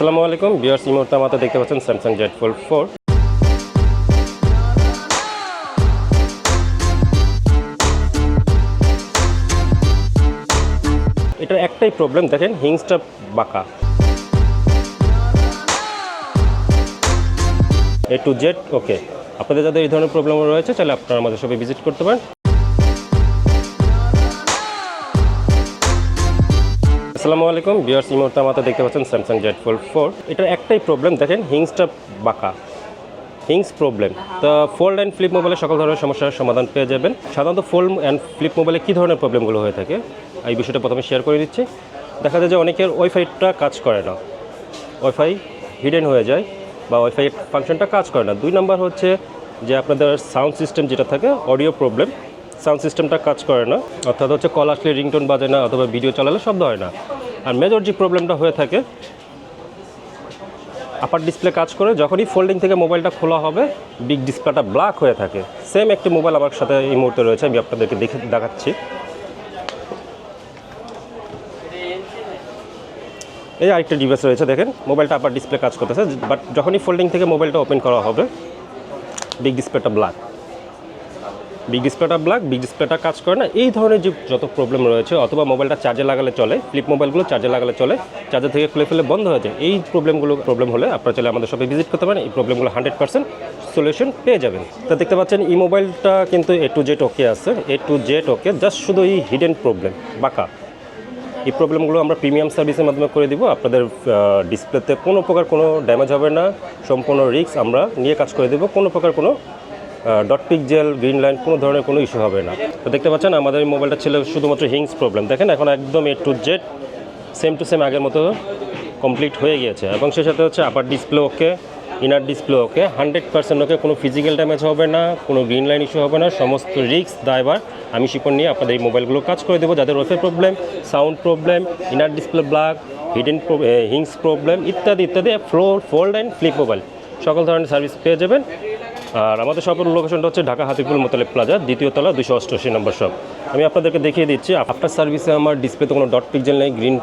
আসসালামু আলাইকুম বিয়ার্স এই মুহূর্তে আমাদের দেখতে পাচ্ছেন স্যামসাং জেড ফোল্ড ফোর এটার একটাই প্রবলেম দেখেন, হিংসটা বাঁকা। এ টু জেড ওকে আপনাদের যাদের এই ধরনের প্রবলেম রয়েছে, তাহলে আপনারা আমাদের সবাই ভিজিট করতে পারেন। আসসালামু আলাইকুম। বিয়ার্স এই মুহূর্তে আমাদের দেখতে পাচ্ছেন স্যামসাং জেড ফোল্ড ফোর এটার একটাই প্রবলেম দেখেন হিংসটা বাঁকা। হিংস প্রবলেম তো ফোল্ড অ্যান্ড ফ্লিপ মোবাইলে সকল ধরনের সমস্যার সমাধান পেয়ে যাবেন। সাধারণত ফোল্ড অ্যান্ড ফ্লিপ মোবাইলে কী ধরনের প্রবলেমগুলো হয়ে থাকে? এই বিষয়টা প্রথমে শেয়ার করে দিচ্ছি। দেখা যায় যে অনেকের ওয়াইফাইটা কাজ করে না। ওয়াইফাই হিডেন হয়ে যায় বা ওয়াইফাই ফাংশনটা কাজ করে না। দুই নাম্বার হচ্ছে যে আপনাদের সাউন্ড সিস্টেম যেটা থাকে অডিও প্রবলেম সাউন্ড সিস্টেমটা কাজ করে না। অর্থাৎ হচ্ছে কল আসলে রিংটোন বাজে না অথবা ভিডিও চালালে শব্দ হয় না। আর মেজর যে প্রবলেমটা হয়ে থাকে আপার ডিসপ্লে কাজ করে, যখনই ফোল্ডিং থেকে মোবাইলটা খোলা হবে বিগ ডিসপ্লেটা ব্ল্যাক হয়ে থাকে। সেম একটি মোবাইল আমার সাথে এই মুহূর্তে রয়েছে, আমি আপনাদেরকে দেখে দেখাচ্ছি। এই আরেকটা ডিভাইস রয়েছে, দেখেন মোবাইলটা আপার ডিসপ্লে কাজ করতেছে বাট যখনই ফোল্ডিং থেকে মোবাইলটা ওপেন করা হবে বিগ ডিসপ্লেটা ব্ল্যাক বিগ ডিসপ্লেটা ব্ল্যাক বিগ ডিসপ্লেটা কাজ করে না, এই ধরনের যে যত প্রবলেম রয়েছে, অথবা মোবাইলটা চার্জে লাগালে চলে ফ্লিপ মোবাইলগুলো চার্জে লাগালে চলে চার্জার থেকে খুলে ফেলে বন্ধ হয়ে যায়, এই প্রবলেমগুলো প্রবলেম হলে আপনারা চলে আমাদের সবাই ভিজিট করতে পারেন, এই প্রবলেমগুলো হান্ড্রেড পার্সেন্ট সলিউশন পেয়ে যাবেন। তা দেখতে পাচ্ছেন, এই মোবাইলটা কিন্তু এ টু জেড ওকে আছে A to Z okay just শুধু এই হিডেন প্রবলেম বাঁকা। এই প্রবলেমগুলো আমরা প্রিমিয়াম সার্ভিসের মাধ্যমে করে দিব, আপনাদের ডিসপ্লেতে কোনো প্রকার কোনো ড্যামেজ হবে না, সম্পূর্ণ রিস্ক আমরা নিয়ে কাজ করে দেবো, কোনো প্রকার কোনো dot pixel, green line, কোনো ধরনের কোনো ইস্যু হবে না। তো দেখতে পাচ্ছেন, আমাদের মোবাইলটা ছিল শুধুমাত্র হিংস প্রবলেম দেখেন, এখন একদম A to Z same to same আগের মতো কমপ্লিট হয়ে গিয়েছে। এবং সে সাথে হচ্ছে upper display okay inner display okay hundred percent okay কোনো ফিজিক্যাল ড্যামেজ হবে না, কোনো গ্রিন লাইন ইস্যু হবে না, সমস্ত রিস্ক দায়বার আমি শিপন নিয়ে আপনাদের এই মোবাইলগুলো কাজ করে দেবো। যাদের ওয়েফের problem sound problem inner display black hidden hinges problem ইত্যাদি ইত্যাদি ফ্লোর ফোল্ড অ্যান্ড ফ্লিপ মোবাইল সকল ধরনের সার্ভিস পেয়ে যাবেন। আর আমাদের শপের লোকেশনটা হচ্ছে ঢাকা হাতিপুর মোতালেব প্লাজা দ্বিতীয় তলা দুশো অষ্টআশি নম্বর শপ আমি আপনাদেরকে দেখিয়ে দিচ্ছি আফটার সার্ভিসে আমার ডিসপ্লেতে কোনো ডট পিকজেল নেই গ্রিন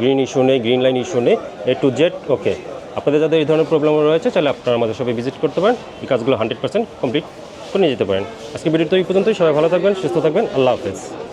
গ্রিন ইস্যু নেই গ্রিন লাইন ইস্যু নেই এ টু জেড ওকে আপনাদের যাদের এই ধরনের প্রবলেম রয়েছে, তাহলে আপনারা আমাদের সবাই ভিজিট করতে পারেন। এই কাজগুলো হান্ড্রেড পার্সেন্ট কমপ্লিট করে নিয়ে যেতে পারেন। আজকে ভিডিওটা এই পর্যন্তই, সবাই ভালো থাকবেন, সুস্থ থাকবেন, আল্লাহ হাফেজ।